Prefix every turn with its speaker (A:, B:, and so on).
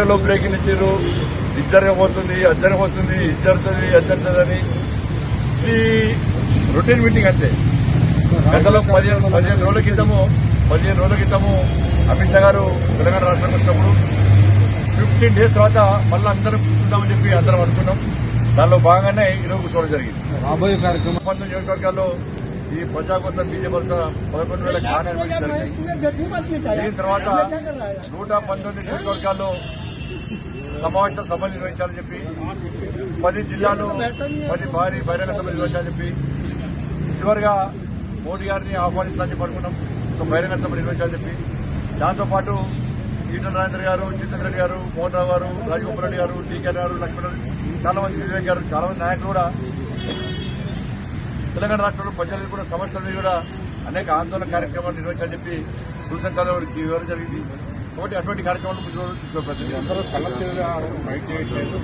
A: మీడియాలో బ్రేకింగ్ ఇచ్చారు ఇది జరగబోతుంది అది జరగబోతుంది ఇది జరుగుతుంది అది జరుగుతుంది అని ఇది రొటీన్ మీటింగ్ అంతే గతంలో పదిహేను పదిహేను రోజుల క్రితము పదిహేను రోజుల క్రితము అమిత్ షా గారు తెలంగాణ రాష్ట్రానికి వచ్చినప్పుడు ఫిఫ్టీన్ డేస్ తర్వాత మళ్ళీ అందరం కూర్చుందామని చెప్పి అందరం అనుకున్నాం దానిలో భాగంగానే ఈరోజు కూర్చోవడం జరిగింది
B: రాబోయే కార్యక్రమం
A: పంతొమ్మిది నియోజకవర్గాల్లో ఈ ప్రజా కోసం బీజేపీ వరుస పదకొండు వేల జ్ఞానం జరిగింది దీని తర్వాత నూట పంతొమ్మిది నియోజకవర్గాల్లో సమావేశ సభలు నిర్వహించాలని చెప్పి పది జిల్లాలు పది భారీ బహిరంగ సభలు నిర్వహించాలని చెప్పి చివరిగా మోడీ గారిని ఆహ్వానిస్తానని పడుకున్నాం ఒక బహిరంగ సభ నిర్వహించాలని చెప్పి. దాంతోపాటు ఈటల రాజేంద్ర గారు చింతన్ రెడ్డి గారు మోహన్ రావు గారు రాజగోపాల్ రెడ్డి గారు డీకే గారు లక్ష్మణ్ చాలా మంది వివేక్ గారు చాలా మంది నాయకులు కూడా తెలంగాణ రాష్ట్రంలో ప్రజలకు కూడా సమస్యలు కూడా అనేక ఆందోళన కార్యక్రమాలు నిర్వహించాలని చెప్పి సూచించాలని వివరం జరిగింది. కాబట్టి అటువంటి కార్యక్రమాలు ముందు తీసుకుని
B: అందరూ కలెక్టివ్గా బయట చేయట్లేదు.